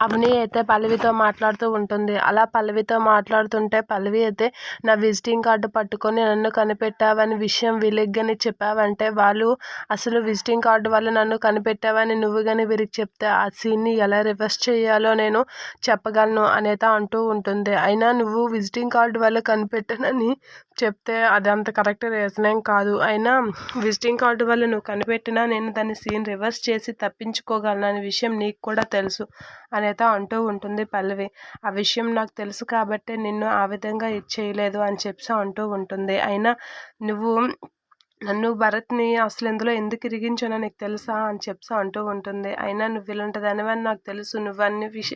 అవని అయితే పల్లవితో మాట్లాడుతూ ఉంటుంది. అలా పల్లవితో మాట్లాడుతుంటే పల్లవి అయితే నా విజిటింగ్ కార్డు పట్టుకొని నన్ను కనిపెట్టావని విషయం వీళ్ళకి చెప్పావంటే వాళ్ళు అసలు విజిటింగ్ కార్డు వల్ల నన్ను కనిపెట్టావని నువ్వు కానీ వీరికి చెప్తే ఆ సీన్ని ఎలా రివర్స్ చేయాలో నేను చెప్పగలను అనేత అంటూ ఉంటుంది. అయినా నువ్వు విజిటింగ్ కార్డు వల్ల కనిపెట్టనని చెప్తే అది అంత కరెక్ట్ రీజనేం కాదు. అయినా విజిటింగ్ కార్డు వల్ల నువ్వు కనిపెట్టినా నేను దాన్ని సీన్ రివర్స్ చేసి తప్పించుకోగలను అనే విషయం నీకు కూడా తెలుసు అనేత అంటూ ఉంటుంది పల్లవి ఆ విషయం నాకు తెలుసు కాబట్టి నిన్ను ఆ విధంగా ఇది చేయలేదు అని చెప్పి అంటూ ఉంటుంది. అయినా నువ్వు నన్ను భరత్ని అసలు ఇందులో ఎందుకు ఇరిగించానో నీకు తెలుసా అని చెప్పి అంటూ ఉంటుంది. అయినా నువ్వు ఇలాంటిదానివని నాకు తెలుసు. నువ్వన్నీ విష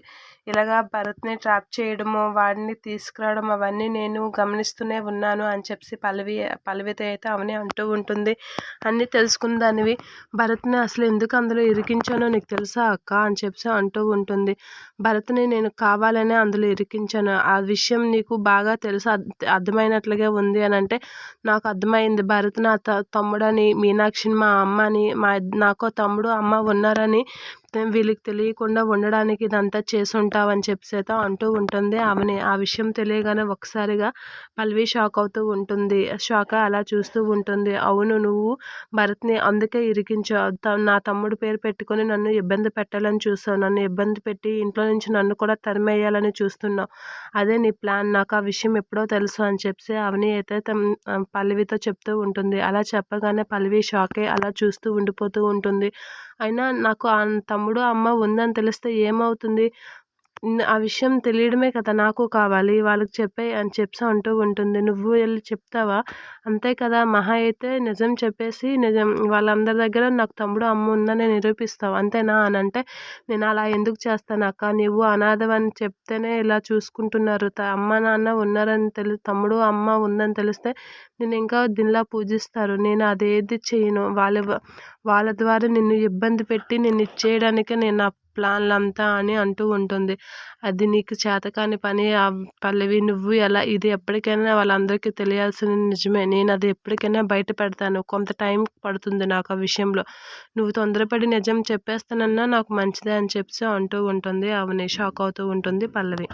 ఇలాగా భరత్ని ట్రాప్ చేయడము వాడిని తీసుకురావడం అవన్నీ నేను గమనిస్తూనే ఉన్నాను అని చెప్పి పల్లవి పల్లవితో అయితే అవని అంటూ ఉంటుంది. అన్నీ తెలుసుకున్న దానివి భరత్ని అసలు ఎందుకు అందులో ఇరికించానో నీకు తెలుసా అక్క అని చెప్పి అంటూ ఉంటుంది. భరత్ని నేను కావాలనే అందులో ఇరికించాను ఆ విషయం నీకు బాగా తెలుసు. అర్థమైనట్లుగా ఉంది అని అంటే నాకు అర్థమైంది. భరత్ నా తమ్ముడని మీనాక్షిని మా అమ్మని మా నాకో తమ్ముడు అమ్మ ఉన్నారని వీళ్ళకి తెలియకుండా ఉండడానికి ఇదంతా చేసి ఉంటావని చెప్పేసి అయితే అంటూ ఉంటుంది. ఆమెని ఆ విషయం తెలియగానే ఒకసారిగా పల్వి షాక్ అవుతూ ఉంటుంది. షాక్ అలా చూస్తూ ఉంటుంది. అవును నువ్వు భరత్ని అందుకే ఇరికించావు నా తమ్ముడు పేరు పెట్టుకొని నన్ను ఇబ్బంది పెట్టాలని చూస్తావు నన్ను ఇబ్బంది పెట్టి ఇంట్లో నుంచి నన్ను కూడా తరిమేయాలని చూస్తున్నావు. అదే నీ ప్లాన్. నాకు ఆ విషయం ఎప్పుడో తెలుసు అని చెప్పి అవని అయితే పల్లవితో చెప్తూ ఉంటుంది. అలా చెప్పగానే పల్లవి షాకే అలా చూస్తూ ఉండిపోతూ ఉంటుంది. అయినా నాకు తమ్ముడు తమ్ముడు అమ్మ ఉందని తెలిస్తే ఏమవుతుంది? ఆ విషయం తెలియడమే కదా నాకు కావాలి. వాళ్ళకి చెప్పే అని చెప్పి అంటూ ఉంటుంది. నువ్వు వెళ్ళి చెప్తావా? అంతే కదా మహా అయితే నిజం చెప్పేసి నిజం వాళ్ళందరి దగ్గర నాకు తమ్ముడు అమ్మ ఉందని నిరూపిస్తావు. అంతేనా అని అంటే నేను అలా ఎందుకు చేస్తాను అక్క? నువ్వు అనాథవని చెప్తేనే ఇలా చూసుకుంటున్నారు. అమ్మ నాన్న ఉన్నారని తెలి తమ్ముడు అమ్మ ఉందని తెలిస్తే నేను ఇంకా దీనిలా పూజిస్తారు. నేను అదేది చేయను. వాళ్ళ వాళ్ళ ద్వారా నిన్ను ఇబ్బంది పెట్టి నిన్ను ఇచ్చేయడానికే నేను నా ప్లాన్లంతా అని అంటూ ఉంటుంది. అది నీకు చేతకాని పని పల్లవి నువ్వు ఎలా ఇది ఎప్పటికైనా వాళ్ళందరికీ తెలియాల్సిన నిజమే. నేను అది ఎప్పటికైనా బయట పెడతాను. కొంత టైం పడుతుంది నాకు ఆ విషయంలో. నువ్వు తొందరపడి నిజం చెప్పేస్తానన్నా నాకు మంచిదే అని చెప్పి అంటూ ఉంటుంది. అవని షాక్ అవుతూ ఉంటుంది పల్లవి.